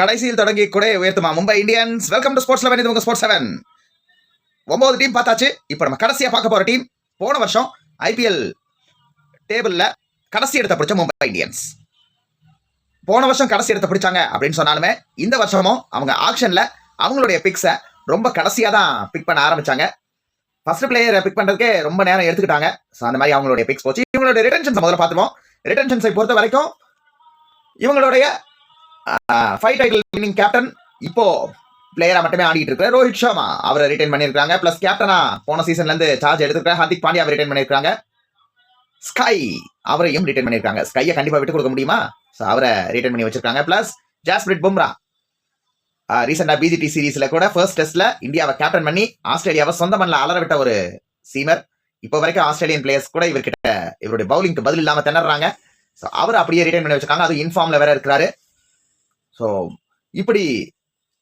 கடைசியில் தொடங்கி கூட உயர்த்துமா? Mumbai Indians welcome to sports eleven இது உங்க ஸ்போர்ட்ஸ் செவன் ஒன்பது டீம் பார்த்தாச்சு. இப்போ நம்ம கடைசியாக பார்க்க போகிற டீம் போன வருஷம் ஐபிஎல் டேபிளில் கடைசி எடுத்த பிடிச்ச மும்பை இந்தியன்ஸ். போன வருஷம் கடைசி எடுத்த பிடிச்சாங்க அப்படின்னு சொன்னாலுமே இந்த வருஷமும் அவங்க ஆக்ஷனில் அவங்களுடைய பிக்ஸை ரொம்ப கடைசியாக தான் பிக் பண்ண ஆரம்பித்தாங்க ஃபர்ஸ்ட் பிளேயரை பிக் பண்ணுறதுக்கே ரொம்ப நேரம் எடுத்துக்கிட்டாங்க. ஸோ அந்த மாதிரி அவங்களுடைய பிக்ஸ் போச்சு. இவங்களுடைய ரிட்டன்ஷன்ஸ் முதல்ல பார்த்துருவோம். ரிட்டன்ஷன்ஸை பொறுத்த வரைக்கும் இவங்களுடைய ஃபைவ் டைட்டில் வின்னிங் கேப்டன் இப்போ பிளேயரா மட்டுமே ஆடிட்டு இருக்க ரோஹித் சர்மா. அவரை ரிட்டைன் பண்ணியிருக்காங்க பிளஸ் கேப்டனா போன சீசன்ல இருந்து சார்ஜ் எடுத்துக்கிற ஹார்திக் பாண்டியா அவர் ரிட்டைன் பண்ணியிருக்காங்க ஸ்கை அவரையும் ரிட்டைன் பண்ணியிருக்காங்க. ஸ்கையை கண்டிப்பா விட்டு கொடுக்க முடியுமா? ஸோ அவரை ரிட்டைன் பண்ணி வச்சிருக்காங்க. பிளஸ் ஜாஸ்பிரிட் பும்ரா ரீசெண்டா பிஜிடி சீரீஸ்ல கூட ஃபர்ஸ்ட் டெஸ்ட்ல இந்தியாவை கேப்டன் பண்ணி ஆஸ்திரேலியாவை சொந்த மண்ணில் அலற விட்ட ஒரு சீமர் இப்போ வரைக்கும் ஆஸ்திரேலியன் பிளேயர்ஸ் கூட இவர்கிட்ட இவருடைய பவுலிங்க்கு பதில் இல்லாம திணறாங்க. ஸோ அவர் அப்படியே ரிட்டைன் பண்ணி வச்சிருக்காங்க. அது இன்ஃபார்ம்ல வேற இருக்கிறாரு. ஸோ இப்படி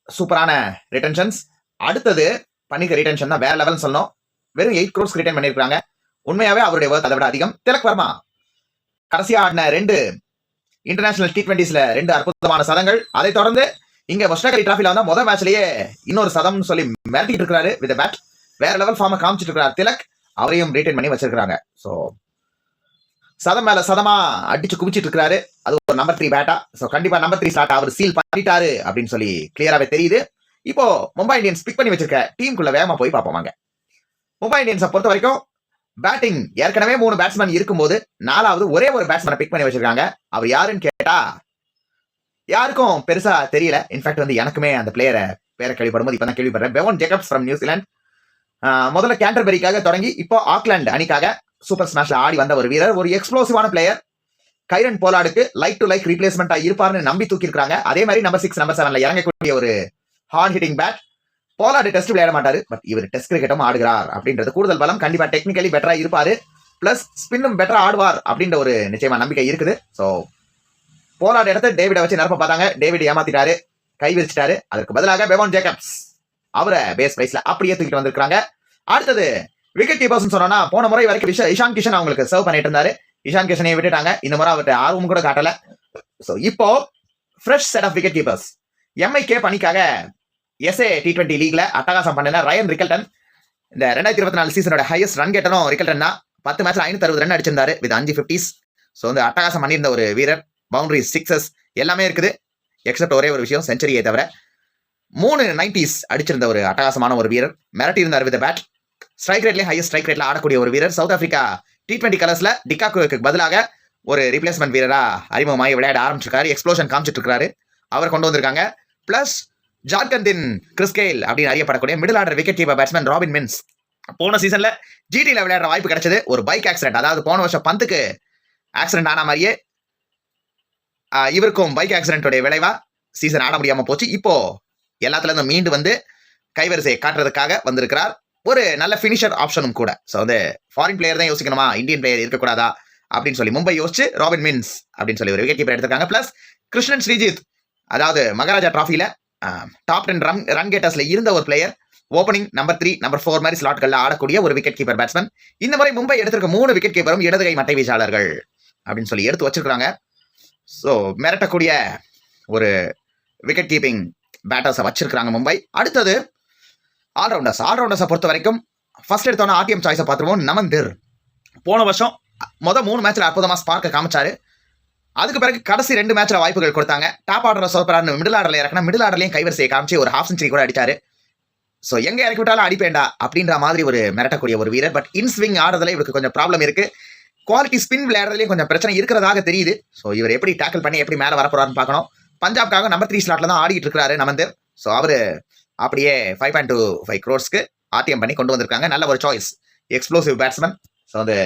சூப்பரான ரிட்டன்ஷன்ஸ் அடுத்தது பண்ணிக்க ரிட்டன்ஷன் தான் வேற லெவல்னு சொன்னோம் வெறும் எயிட் க்ரோர்ஸ் ரிட்டர்ன் பண்ணியிருக்காங்க உண்மையாவே அவருடைய ஒர்க் அதை விட அதிகம். திலக் வர்மா கடைசியா ஆடின ரெண்டு இன்டர்நேஷனல் டி டுவெண்ட்டிஸ்ல ரெண்டு அற்புதமான சதங்கள். அதை தொடர்ந்து இங்க வஷ்டகரி டிராஃபில வந்தா முதல் மேட்ச்லயே இன்னொரு சதம்னு சொல்லி மிரட்டிட்டு இருக்கிறாரு வித் பேட் வேற லெவல் ஃபார்மை காமிச்சிட்டு இருக்கிறார் திலக். அவரையும் ரீட்டைன் பண்ணி வச்சிருக்காங்க ஸோ சதம் மேல சதமா அடிச்சு குவிச்சிட்டு இருக்கிறாரு அது ஒரு நம்பர் த்ரீ பேட்டா ஸோ கண்டிப்பா நம்பர் த்ரீ ஸ்டார்ட் அவர் சீல் பண்ணிட்டாரு அப்படின்னு சொல்லி கிளியராகவே தெரியுது. இப்போ மும்பை இந்தியன்ஸ் பிக் பண்ணி வச்சிருக்க டீமுக்குள்ள வேகமா போய் பார்ப்போம் வாங்க. மும்பை இந்தியன்ஸை பொறுத்த வரைக்கும் பேட்டிங் ஏற்கனவே மூணு பேட்ஸ்மேன் இருக்கும்போது நாலாவது ஒரே ஒரு பேட்ஸ்மேனை பிக் பண்ணி வச்சிருக்காங்க. அவர் யாருன்னு கேட்டா யாருக்கும் பெருசா தெரியல. இன்ஃபேக்ட் வந்து எனக்குமே அந்த பிளேயரை பேரை கேள்விப்படும் போது இப்பதான் கேள்விப்படுறேன். பெவன் ஜேக்கப்ஸ் ஃப்ரம் நியூசிலாந்து முதல்ல கேண்டர்பெரிக்காக தொடங்கி இப்போ ஆக்லாண்ட் அணிக்காக சூப்பர் ஸ்மாஷ்ல ஆடி வந்த ஒரு வீரர் ஒரு எக்ஸ்ப்ளோசிவான பிளேயர் கைரன் போலாடுக்கு லைக் டு லைக் ரீப்ளேஸ்மெண்டா இருப்பார்னு நம்பி தூக்கிருக்காங்க அதே மாதிரி நம்பர் சிக்ஸ் நம்பர் செவன்ல இறங்கக்கூடிய ஒரு hard hitting bat Pollard test விளையாட மாட்டாரு. பட் இவர் டெஸ்ட் கிரிக்கெட்டும் ஆடுகிறார் அப்படின்றது கூடுதல் பலம். கண்டிப்பா டெக்னிக்கலி பெட்டரா இருப்பாரு. பிளஸ் ஸ்பின்னும் பெட்டரா ஆடுவார் அப்படின்ற ஒரு நிச்சயமா நம்பிக்கை இருக்குது. ஸோ போலாடு இடத்த டேவிட வச்சு நிரப்ப பார்த்தாங்க. டேவிட் ஏமாத்திட்டாரு. கை விரிச்சிட்டாரு. அதற்கு பதிலாக பெவான் ஜேக்கப்ஸ் அவரை பேஸ் பிரைஸ்ல அப்படியே தூக்கிட்டு வந்திருக்காங்க அடுத்தது விக்கெட் கீப்பர்ஸ்னு சொன்னா போன முறை வரைக்கும் விஷ இஷான் கிஷன் அவங்களுக்கு சர்வ் பண்ணிட்டு இருந்தாரு. இஷான் கிஷனை விட்டுட்டாங்க. இந்த முறை அவர்கிட்ட ஆர்வம் கூட காட்டல. ஸோ இப்போ fresh set of wicket keepers எம்ஐகே பணிக்காக எஸ்ஏ டி டுவெண்ட்டி லீக்ல அட்டகாசம் பண்ணின ரயன் ரிக்கல்டன் இந்த ரெண்டாயிரத்தி இருபத்தி நாலு சீசனோட ஹையஸ்ட் ரன் கேட்டனும் ரிக்கல்டன் தான். பத்து மேட்ச்ல ஐநூத்தி அறுபது ரன் அடிச்சிருந்தாரு வித் அஞ்சு பிப்டிஸ் ஸோ வந்து அட்டகாசம் பண்ணியிருந்த ஒரு வீரர் பவுண்டரி சிக்ஸஸ் எல்லாமே இருக்குது. எக்ஸப்ட் ஒரே ஒரு விஷயம் செஞ்சுரியை தவிர. மூணு நைன்டிஸ் அடிச்சிருந்த ஒரு அட்டகாசமான ஒரு வீரர் மிரட்டி இருந்தார் வித் பேட் ஸ்ட்ரைக் ரேட்லேயே ஹையஸ்ட் ஸ்ட்ரைக் ரேட்ல ஆடக்கூடிய ஒரு வீரர் சவுத் ஆப்பிரிக்கா டி டுவெண்ட்டி கலர்ஸ்ல டிகாக்கு பதிலாக ஒரு ரீப்ளேஸ்மெண்ட் வீரரா அறிமுகமாகி விளையாட ஆரம்பிச்சிருக்காரு. எக்ஸ்ப்ளோஷன் காமிச்சிட்டு இருக்காரு அவர் கொண்டு வந்திருக்காங்க. பிளஸ் ஜார்க்கண்டின் கிறிஸ்கேல் அப்படின்னு அறியப்படக்கூடிய middle order wicket keeper batsman Robin Minz போன சீசன்ல ஜிடியில் விளையாடுற வாய்ப்பு கிடைச்சது. ஒரு பைக் ஆக்சிடென்ட் அதாவது போன வருஷம் பந்துக்கு ஆக்சிடென்ட் ஆன மாதிரியே இவருக்கும் பைக் ஆக்சிடென்ட்டோடைய விளைவா சீசன் ஆட முடியாம போச்சு. இப்போ எல்லாத்துலேருந்து மீண்டு வந்து கைவரிசையை காட்டுறதுக்காக வந்திருக்கிறார். ஒரு நல்ல ஃபினிஷர் ஆப்ஷனும் கூட. ஸோ வந்து ஃபாரின் பிளேயர் தான் யோசிக்கணுமா? இந்தியன் பிளேயர் இருக்கக்கூடாதா? அப்படின்னு சொல்லி மும்பை யோசிச்சு ராபின் மின்ஸ் அப்படின்னு சொல்லி ஒரு விக்கெட் கீப்பர் எடுத்திருக்காங்க. பிளஸ் கிருஷ்ணன் ஸ்ரீஜித் அதாவது மகாராஜா டிராஃபியில் டாப் டென் ரன் ரன் கேட்டர்ஸில் இருந்த ஒரு player opening number three number four மாதிரி ஸ்லாட்களில் ஆடக்கூடிய ஒரு விக்கெட் கீப்பர் பேட்ஸ்மேன் இந்த முறை மும்பை எடுத்திருக்க மூணு விக்கெட் கீப்பரும் இடதுகை மட்டை வீச்சாளர்கள் அப்படின்னு சொல்லி எடுத்து வச்சிருக்காங்க. ஸோ மிரட்டக்கூடிய ஒரு விக்கெட் கீப்பிங் பேட்டர்ஸை வச்சிருக்கிறாங்க மும்பை. அடுத்தது ஆல்ரவுண்டர்ஸ் ஆல்ரவுண்டர்ஸை பொறுத்த வரைக்கும் ஃபர்ஸ்ட் எடுத்தோன்னா ஆர்டிஎம் சாய்ஸை பார்த்துருவோம். நமந்திர் போன வருஷம் மொதல் மூணு மேட்ச்சில் அற்புதமாக ஸ்பார்க்கை காமிச்சாரு. அதுக்கு பிறகு கடைசி ரெண்டு மேட்ச்சில் வாய்ப்புகள் கொடுத்தாங்க. டாப் ஆர்டர் சூப்பரான மிடில் ஆர்டரில் இறக்கினா மிடில் ஆர்டர்லையும் கைவரிசையை காமிச்சு ஒரு ஹாஃப் செஞ்சுரி கூட அடித்தார் ஸோ எங்கே இறக்கி விட்டாலும் அடிப்பேண்டா அப்படின்ற மாதிரி ஒரு மிரட்டக்கூடிய ஒரு வீரர். பட் இன் ஸ்விங் ஆடுறதுல இவருக்கு கொஞ்சம் ப்ராப்ளம் இருக்குது குவாலிட்டி ஸ்பின் விளையாடுறதுலேயும் கொஞ்சம் பிரச்சனை இருக்கிறதாக தெரியுது. ஸோ இவர் எப்படி டேக்கிள் பண்ணி எப்படி மேலே வரப்போறாருன்னு பார்க்கணும். பஞ்சாப்காக நம்பர் த்ரீ ஸ்லாட்டில் தான் ஆடிட்டு இருக்காரு நமந்து ஸோ அவர் அப்படியே ஃபைவ் பாயிண்ட் டூ ஃபைவ் க்ரோர்ஸ்க்கு ஆர்டிஎம் பண்ணி கொண்டு வந்திருக்காங்க. நல்ல ஒரு சாய்ஸ் எக்ஸ்ப்ளோசிவ் பேட்ஸ்மேன் ஸோ வந்து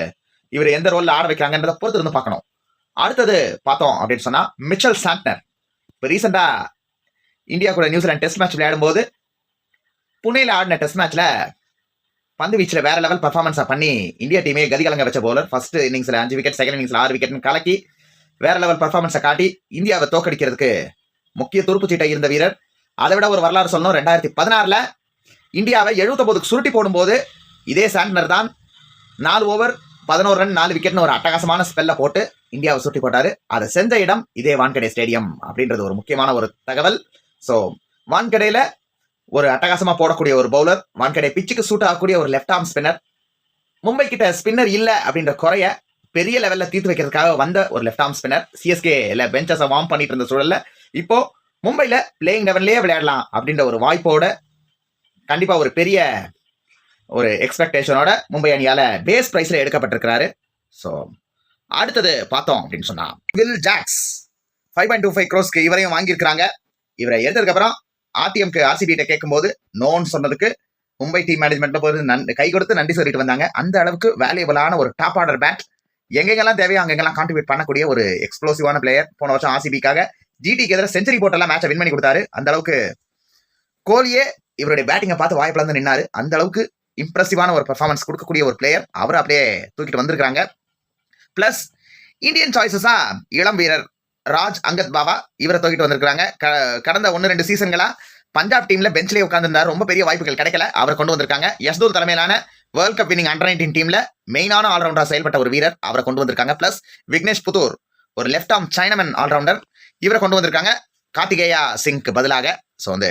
இவர் எந்த ரோலில் ஆட வைக்கிறாங்கன்றத பொறுத்து இருந்து பார்க்கணும். அடுத்தது பார்த்தோம் அப்படின்னு சொன்னால் மிச்சல் சாண்ட்னர் இப்போ ரீசெண்டாக இந்தியா கூட நியூசிலாந்து டெஸ்ட் மேட்ச் விளையாடும்போது புனேல ஆடின டெஸ்ட் மேட்ச்ல பந்து வீச்சில் வேற லெவல் பர்ஃபார்மன்ஸாக பண்ணி இந்தியா டீமே கதிகலங்க வச்ச போலர் ஃபர்ஸ்ட் இன்னிங்ஸில் அஞ்சு விக்கெட் செகண்ட் இன்னிங்ஸில் ஆறு விக்கெட்னு கலக்கி வேற லெவல் பர்ஃபார்மன்ஸை காட்டி இந்தியாவை தோக்கடிக்கிறதுக்கு முக்கிய துருப்பு சீட்டை இருந்த வீரர் அதை விட ஒரு வரலாறு சொன்னோம் ரெண்டாயிரத்தி பதினாறில் இந்தியாவை எழுபத்தொம்போதுக்கு சுருட்டி போடும்போது இதே சாண்ட்னர் தான் நாலு ஓவர் பதினோரு ரன் நாலு விக்கெட்னு ஒரு அட்டகாசமான ஸ்பெல்ல போட்டு இந்தியாவை சுட்டி போட்டாரு. அதை செஞ்ச இடம் இதே வான்கடை ஸ்டேடியம் அப்படின்றது ஒரு முக்கியமான ஒரு தகவல். ஸோ வான்கடையில ஒரு அட்டகாசமா போடக்கூடிய ஒரு பவுலர் வான்கடை பிச்சுக்கு சூட் ஆகக்கூடிய ஒரு லெஃப்ட் ஆர்ம் ஸ்பின்னர் மும்பை கிட்ட ஸ்பின்னர் இல்லை அப்படின்ற குறைய பெரிய லெவலில் தீர்த்து வைக்கிறதுக்காக வந்த ஒரு லெஃப்ட் ஆர்ம் ஸ்பின்னர் சிஎஸ்கே பெஞ்சஸை வார்ம் பண்ணிட்டு இருந்த சூழல்ல இப்போ மும்பையில் பிளேயிங் லெவன்லேயே விளையாடலாம் அப்படின்ற ஒரு வாய்ப்போட கண்டிப்பாக ஒரு பெரிய ஒரு எக்ஸ்பெக்டேஷனோட மும்பை அணியால் பேஸ் ப்ரைஸில் எடுக்கப்பட்டிருக்கிறாரு. ஸோ அடுத்தது பார்த்தோம் அப்படின்னு சொன்னா Will Jacks five point two five க்ரோஸ்க்கு இவரையும் வாங்கியிருக்கிறாங்க. இவரை எடுத்ததுக்கப்புறம் ஆர்டிஎம்க்கு ஆர்சிபிகிட்ட கேட்கும்போது நோன்னு சொன்னதுக்கு மும்பை டீம் மேனேஜ்மெண்ட்ல போது நன் கை கொடுத்து நன்றி சொல்லிட்டு வந்தாங்க. அந்த அளவுக்கு வேல்யூபிளான ஒரு டாப் ஆர்டர் பேட் எங்கெங்கெல்லாம் தேவையோ அங்கெங்கெல்லாம் கான்ட்ரிபியூட் பண்ணக்கூடிய ஒரு எக்ஸ்ப்ளோசிவான பிளேயர் போன வருஷம் ஆர்சிபிக்காக ஜிடிக்கு எதிராக செஞ்சுரி போட்டெல்லாம் மேட்சை வின் பண்ணி கொடுத்தாரு. அந்த அளவுக்கு கோலியே இவருடைய பேட்டிங்கை பார்த்து வாய்ப்புல இருந்து நின்னாரு. அந்த அளவுக்கு இம்ப்ரெசிவான ஒரு பெர்ஃபார்மன்ஸ் கொடுக்கக்கூடிய ஒரு பிளேயர் அவர் அப்படியே தூக்கிட்டு வந்திருக்கிறாங்க. பிளஸ் இந்தியன் சாய்ஸஸா இளம் வீரர் ராஜ் அங்கத் பாபா இவரை தூக்கிட்டு வந்திருக்கிறாங்க. க- கடந்த ஒன்று ரெண்டு சீசன்களா பஞ்சாப் டீம்ல பெஞ்ச்லயே உட்காந்துருந்தார் ரொம்ப பெரிய வாய்ப்புகள் கிடைக்கல. அவரை கொண்டு வந்திருக்காங்க. யஸ்தூல் தலைமையிலான world cup winning under nineteen டீம்ல மெயினான ஆல்ரவுண்டரா செயல்பட்ட ஒரு வீரர். அவரை கொண்டு வந்திருக்காங்க. பிளஸ் விக்னேஷ் புதூர் ஒரு லெஃப்ட் ஆர்ம் சைனமன் ஆல்ரவுண்டர் இவரை கொண்டு வந்திருக்காங்க. கார்த்திகேயா சிங்க்கு பதிலாக. ஸோ வந்து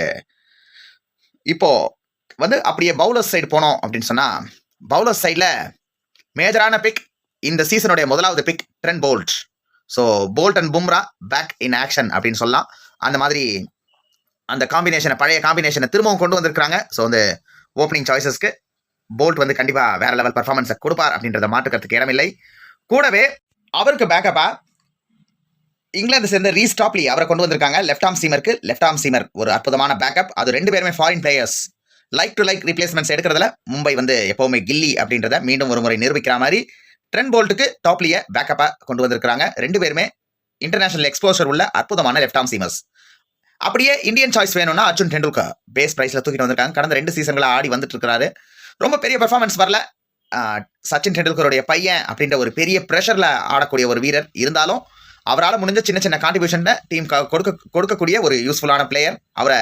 இப்போ வந்து அப்படியே பவுலர் சைடு போனோம் அப்படின்னு சொன்னால் பவுலர் சைடில் மேஜரான பிக் இந்த சீசனுடைய முதலாவது pick Trent Boult so Boult and Bumrah back in action அப்படின்னு சொல்லலாம். அந்த மாதிரி அந்த காம்பினேஷனை பழைய காம்பினேஷனை திரும்பவும் கொண்டு வந்திருக்காங்க ஸோ வந்து ஓப்பனிங் சாய்ஸஸ்க்கு போல்ட் வந்து கண்டிப்பாக வேற லெவல் பர்ஃபார்மன்ஸை கொடுப்பார் அப்படின்றத மாற்றுக்கிறதுக்கு இடமில்லை. கூடவே அவருக்கு பேக்கப்பாக இங்கிலாந்து சேர்ந்த ரீஸ் டாப்லி அவரை கொண்டு வந்திருக்காங்க. Left arm சீமருக்கு left arm seamer ஒரு அற்புதமான பேக்கப் அது ரெண்டு பேருமே foreign players like to like replacements எடுக்கிறதுல மும்பை வந்து எப்போவுமே கில்லி அப்படின்றத மீண்டும் ஒரு முறை நிரூபிக்கிற மாதிரி ட்ரென் போல்ட்டுக்கு டாப்லியை பேக்கப்பாக கொண்டு வந்திருக்கிறாங்க. ரெண்டு பேருமே இன்டர்நேஷனல் எக்ஸ்போசர் உள்ள அற்புதமான லெஃப்ட் ஆம் சீமர்ஸ் அப்படியே இந்தியன் சாய்ஸ் வேணும்னா அர்ஜுன் டெண்டுல்கர் பேஸ் ப்ரைஸில் தூக்கிட்டு வந்திருக்காங்க. கடந்த ரெண்டு சீசன்களா ஆடி வந்துட்டு இருக்கிறாரு ரொம்ப பெரிய பெர்ஃபார்மன்ஸ் வரல. சச்சின் டெண்டுல்கருடைய பையன் அப்படின்ற ஒரு பெரிய ப்ரெஷரில் ஆடக்கூடிய ஒரு வீரர். இருந்தாலும் அவரால் முடிஞ்ச சின்ன சின்ன கான்ட்ரிபியூஷனில் டீம் கொடுக்க கொடுக்கக்கூடிய ஒரு யூஸ்ஃபுல்லான பிளேயர் அவரை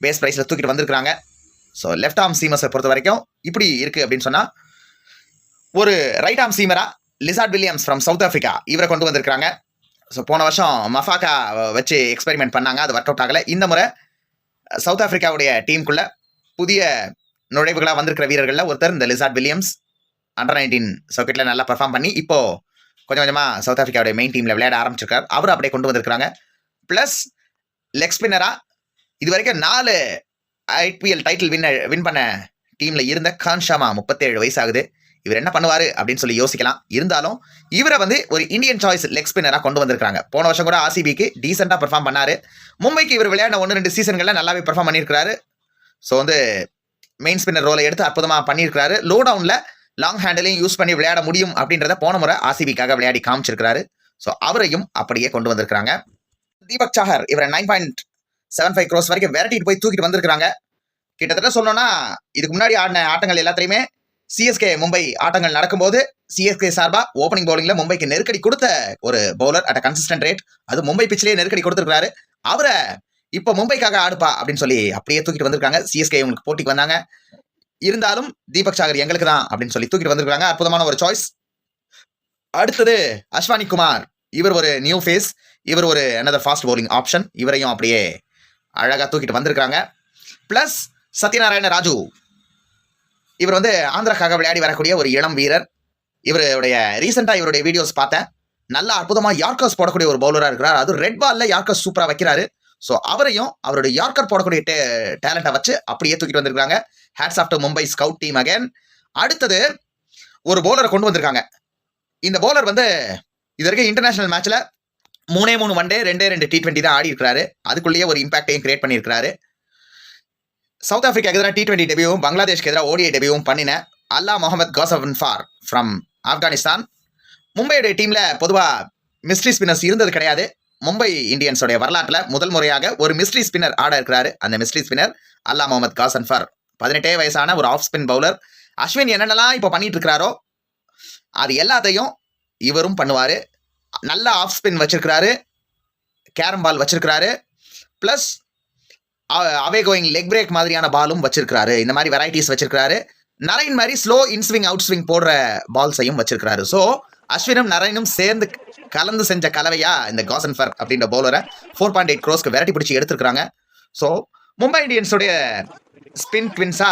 பேஸ் ப்ரைஸில் தூக்கிட்டு வந்திருக்கிறாங்க. ஸோ லெஃப்ட் ஆர்ம் சீமர்ஸை பொறுத்த வரைக்கும் இப்படி இருக்குது அப்படின்னு சொன்னால் ஒரு right arm சீமராக Lizaad Williams from South Africa இவரை கொண்டு வந்திருக்கிறாங்க. ஸோ போன வருஷம் மஃபாக்கா வச்சு எக்ஸ்பெரிமெண்ட் பண்ணாங்க அது ஒர்க் அவுட் ஆகலை. இந்த முறை சவுத் ஆஃப்ரிக்காவுடைய டீமுக்குள்ளே புதிய நுழைவுகளாக வந்திருக்கிற வீரர்களில் ஒருத்தர் இந்த லிசார்ட் வில்லியம்ஸ் அண்டர் நைன்டீன் சர்க்கிட்டில் நல்லா பெர்ஃபார்ம் பண்ணி இப்போ கொஞ்சம் கொஞ்சமாக சவுத் ஆஃப்ரிக்காவுடைய மெயின் டீமில் விளையாட ஆரம்பிச்சிருக்கார். அவர் அப்படியே கொண்டு வந்திருக்கிறாங்க. ப்ளஸ் லெக் ஸ்பின்னராக இது வரைக்கும் நாலு ஐபிஎல் டைட்டில் வின் வின் பண்ண டீமில் இருந்த கான் ஷாமா முப்பத்தேழு வயசு ஆகுது இவர் என்ன பண்ணுவார் அப்படின்னு சொல்லி யோசிக்கலாம். இருந்தாலும் இவரை வந்து ஒரு இந்தியன் சாய்ஸ் லெக் ஸ்பின்னராக கொண்டு வந்திருக்காங்க போன வருஷம் கூட ஆர்சிபிக்கு டீசெண்டாக பெர்ஃபார்ம் பண்ணார். மும்பைக்கு இவர் விளையாடின ஒன்று ரெண்டு சீசன்களில் நல்லாவே பெர்ஃபார்ம் பண்ணியிருக்கிறாரு. ஸோ வந்து மெயின் ஸ்பின்னர் ரோலை எடுத்து அற்புதமாக பண்ணியிருக்காரு லோ டவுனில் லாங் ஹேண்டிலையும் யூஸ் பண்ணி விளையாட முடியும் அப்படின்றத போன முறை ஆசிபிக்காக விளையாடி காமிச்சிருக்காரு ஸோ அவரையும் அப்படியே கொண்டு வந்திருக்கிறாங்க. தீபக் சாகர் இவரை nine point seven five crores வரைக்கும் விரட்டிட்டு போய் தூக்கிட்டு வந்திருக்காங்க கிட்டத்தட்ட சொல்லணும்னா இதுக்கு முன்னாடி ஆடின ஆட்டங்கள் எல்லாத்தையுமே சிஎஸ்கே மும்பை ஆட்டங்கள் நடக்கும்போது சிஎஸ்கே சார்பா ஓப்பனிங் பவுலிங்கில் மும்பைக்கு நெருக்கடி கொடுத்த ஒரு bowler at a consistent rate அது மும்பை பிச்சிலேயே நெருக்கடி கொடுத்துருக்காரு அவரை இப்போ மும்பைக்காக ஆடுப்பா அப்படின்னு சொல்லி அப்படியே தூக்கிட்டு வந்திருக்காங்க. சிஎஸ்கே இவங்களுக்கு போட்டிக்கு வந்தாங்க. இருந்தாலும் தீபக் சாகர் எங்களுக்கு தான் அப்படின்னு சொல்லி தூக்கிட்டு வந்திருக்காங்க அற்புதமான ஒரு சாய்ஸ் அடுத்தது அஸ்வானி குமார். இவர் ஒரு நியூ ஃபேஸ் இவர் ஒரு another ஃபாஸ்ட் bowling ஆப்ஷன் இவரையும் அப்படியே அழகாக தூக்கிட்டு வந்திருக்காங்க ப்ளஸ் சத்யநாராயண ராஜு. இவர் வந்து ஆந்திராக்காக விளையாடி வரக்கூடிய ஒரு இளம் வீரர். இவருடைய ரீசெண்டாக இவருடைய வீடியோஸ் பார்த்தேன். நல்லா அற்புதமாக யார்கர்ஸ் போடக்கூடிய ஒரு பவுலராக இருக்கிறார். அது ரெட் பாலில் யார்கர்ஸ் சூப்பராக வைக்கிறாரு. ஸோ அவரையும் அவருடைய யார்கர் போடக்கூடிய டேலண்ட்டை வச்சு அப்படியே தூக்கிட்டு வந்திருக்காங்க hats off to Mumbai scout team again அடுத்தது ஒரு பவுலரை கொண்டு வந்திருக்காங்க. இந்த பவுலர் வந்து இது வரைக்கும் இன்டர்நேஷனல் மேட்ச்சில் மூணே மூணு ஒன் டே ரெண்டே ரெண்டு டி டுவெண்ட்டி தான் ஆடி இருக்காரு அதுக்குள்ளேயே ஒரு இம்பாக்டையும் கிரியேட் பண்ணியிருக்கிறாரு. சவுத் ஆஃப்ரிக்கா எதிராக டி டுவெண்ட்டி டெபியூவும் பங்களாதேஷ்க்கு எதிராக ஓடிஐ டெபியூவும் பண்ணின அல்லா முகமது கோசவன் ஃபார் ஃப்ரம் ஆப்கானிஸ்தான் மும்பையுடைய டீமில் பொதுவாக மிஸ்ட்ரி ஸ்பின்னர்ஸ் இருந்தது கிடையாது. மும்பை இந்தியன்ஸோடைய வரலாற்றில் முதல் முறையாக ஒரு மிஸ்ட்ரி ஸ்பின்னர் ஆட இருக்கிறாரு. அந்த mystery spinner Allah Mohammad Ghazanfar. பதினெட்டே வயசான ஒரு ஆஃப் ஸ்பின் பவுலர் அஸ்வின் என்னென்னலாம் இப்போ பண்ணிட்டு இருக்கிறாரோ அது எல்லாத்தையும் இவரும் பண்ணுவார். நல்ல ஆஃப் ஸ்பின் வச்சிருக்கிறாரு. கேரம் பால் வச்சிருக்கிறாரு. Plus away going leg break மாதிரியான பாலும் வச்சிருக்கிறாரு. இந்த மாதிரி வெரைட்டிஸ் வச்சிருக்கிறாரு. நரைன் மாதிரி ஸ்லோ இன்ஸ்விங் அவுட் ஸ்விங் போடுற பால்ஸையும் வச்சிருக்கிறாரு. ஸோ அஸ்வினும் நரைனும் சேர்ந்து கலந்து செஞ்ச கலவையா இந்த காசன்ஃபர் அப்படின்ற பவுலரை ஃபோர் பாயிண்ட் எயிட் க்ரோஸ்க்கு விரட்டி பிடிச்சி எடுத்துருக்காங்க ஸோ மும்பை இந்தியன்ஸுடைய ஸ்பின் ட்வின்ஸா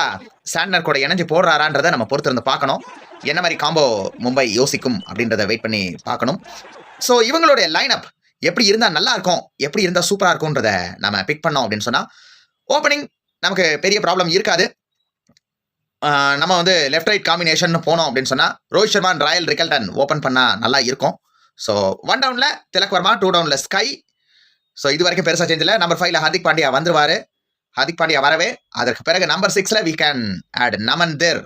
சாண்ட்னர் கூட இணைஞ்சு போடுறாரான்றதை நம்ம பொறுத்திருந்து பார்க்கணும். என்ன மாதிரி காம்போ மும்பை யோசிக்கும் அப்படின்றத வெயிட் பண்ணி பார்க்கணும். ஸோ இவங்களுடைய லைன் அப் எப்படி இருந்தால் நல்லா இருக்கும் எப்படி இருந்தால் சூப்பராக இருக்கும்ன்றத நம்ம பிக் பண்ணோம் அப்படின்னு சொன்னால் ஓப்பனிங் நமக்கு பெரிய ப்ராப்ளம் இருக்காது. நம்ம வந்து லெஃப்ட் ரைட் காம்பினேஷன் போனோம் அப்படின்னு சொன்னால் Rohit Sharma Ryan Rickelton open பண்ணால் நல்லா இருக்கும். ஸோ ஒன் டவுனில் திலக் வர்மா டூ டவுனில் ஸ்கை ஸோ இது வரைக்கும் பெருசாக சேஞ்ச் இல்லை. நம்பர் ஃபைவ்ல ஹர்திக் பாண்டியா வந்துருவாரு. ஹர்திக் பாண்டியா வரவே அதற்கு பிறகு நம்பர் சிக்ஸில் we can add Naman Dhir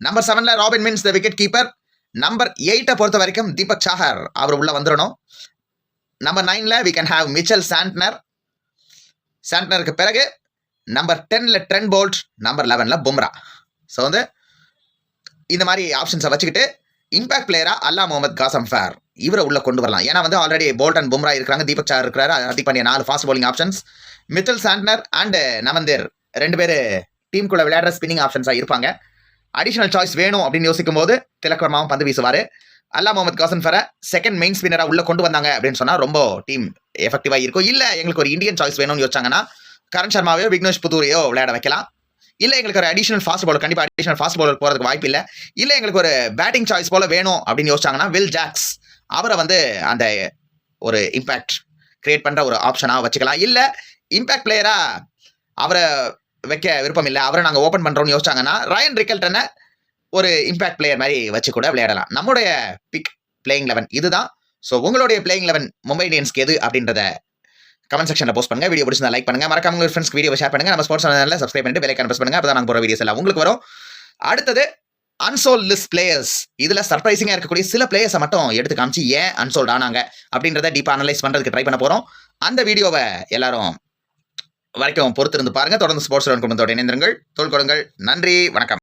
number செவனில் Robin Minz the wicket keeper number எயிட்டை பொறுத்த வரைக்கும் தீபக் சாகர் அவர் உள்ளே வந்துடணும் நம்பர் நைனில் we can have Mitchell Santner சாண்ட்னருக்கு பிறகு நம்பர் டென்னில் ட்ரென் போல்ட் நம்பர் லெவனில் பும்ரா ஸோ வந்து இந்த மாதிரி ஆப்ஷன்ஸை வச்சுக்கிட்டு இம்பாக்ட் பிளேயராக அல்லா முகமது காசம் ஃபேர் இவரை உள்ள கொண்டு வரலாம். ஏன்னா வந்து ஆல்ரெடி போல்ட் அண்ட் பும்ரா இருக்கிறாங்க தீபக் சார் இருக்கிறாரு ஹர்திக் பாண்டியா நாலு fast bowling options Mitchell Santner and Naman Dhir ரெண்டு பேர் டீம் கூட விளையாடுற ஸ்பின்னிங் ஆப்ஷன்ஸாக இருப்பாங்க. அடிஷனல் சாய்ஸ் வேணும் அப்படின்னு யோசிக்கும் போது திலக் வர்மாவும் பந்து வீசுவார். அல்லா முகமது காசன் ஃபரை செகண்ட் மெயின் ஸ்பின்னராக உள்ள கொண்டு வந்தாங்க அப்படின்னு சொன்னால் ரொம்ப டீம் எஃபெக்டிவாக இருக்கும். இல்லை எங்களுக்கு ஒரு இந்தியன் சாய்ஸ் வேணும்னு யோசிச்சாங்கன்னா கரண் சர்மாவையோ விக்னேஷ் புத்தூரையோ விளையாட வைக்கலாம். இல்லை எங்களுக்கு ஒரு அடிஷனல் ஃபாஸ்ட் bowler கண்டிப்பாக அடிஷனல் ஃபாஸ்ட் bowler போகிறதுக்கு வாய்ப்பு இல்லை இல்லை எங்களுக்கு ஒரு பேட்டிங் சாய்ஸ் போல் வேணும் அப்படின்னு யோசிச்சாங்கன்னா வில் ஜாக்ஸ் அவரை வந்து அந்த ஒரு இம்பேக்ட் கிரியேட் பண்ணுற ஒரு ஆப்ஷனாக வச்சுக்கலாம். இல்லை இம்பேக்ட் பிளேயராக அவரை வைக்க விருப்பம் இல்லை அவரை நாங்கள் ஓப்பன் பண்ணுறோம்னு யோசிச்சாங்கன்னா ரயன் ரிக்கல்டனை ஒரு இம்பேக்ட் பிளேயர் மாதிரி வச்சு கூட விளையாடலாம். நம்முடைய பிக் பிளேயிங் லெவன் இதுதான். ஸோ உங்களுடைய பிளேயிங் லெவன் மும்பை இந்தியன்ஸ்க்கு எது அப்படின்றத கமெண்ட் செக்ஷனில் போஸ்ட் பண்ணுங்கள் வீடியோ பிடிச்சிருந்தா லைக் பண்ணுங்கள் மறக்காம உங்கள் ஃப்ரெண்ட்ஸ்க்கு வீடியோ ஷேர் பண்ணுங்கள் நம்ம ஸ்போர்ட்ஸ் சேனலில் சப்ஸ்கிரைப் பண்ணிட்டு வேலைக்கு ப்ரெஸ் பண்ணுங்கள் அப்போ நாங்கள் போகிற வீடியோஸ் எல்லாம் உங்களுக்கு வரும். அடுத்தது அன்சோல் லிஸ்ட் பிளேயர்ஸ் இதுல சர்ப்ரைசிங்கா இருக்கக்கூடிய சில பிளேயர்ஸை மட்டும் எடுத்து காமிச்சு ஏன் அன்சோல்ட் ஆனாங்க அப்படின்றத டீப்பா அனலைஸ் பண்றதுக்கு ட்ரை பண்ண போறோம். அந்த வீடியோவை எல்லாரும் வரைக்கும் பொறுத்திருந்து பாருங்க. தொடர்ந்து ஸ்போர்ட்ஸ் குடும்பத்தோட இணைந்திருங்கள். தோல் கொடுங்கள். நன்றி. வணக்கம்.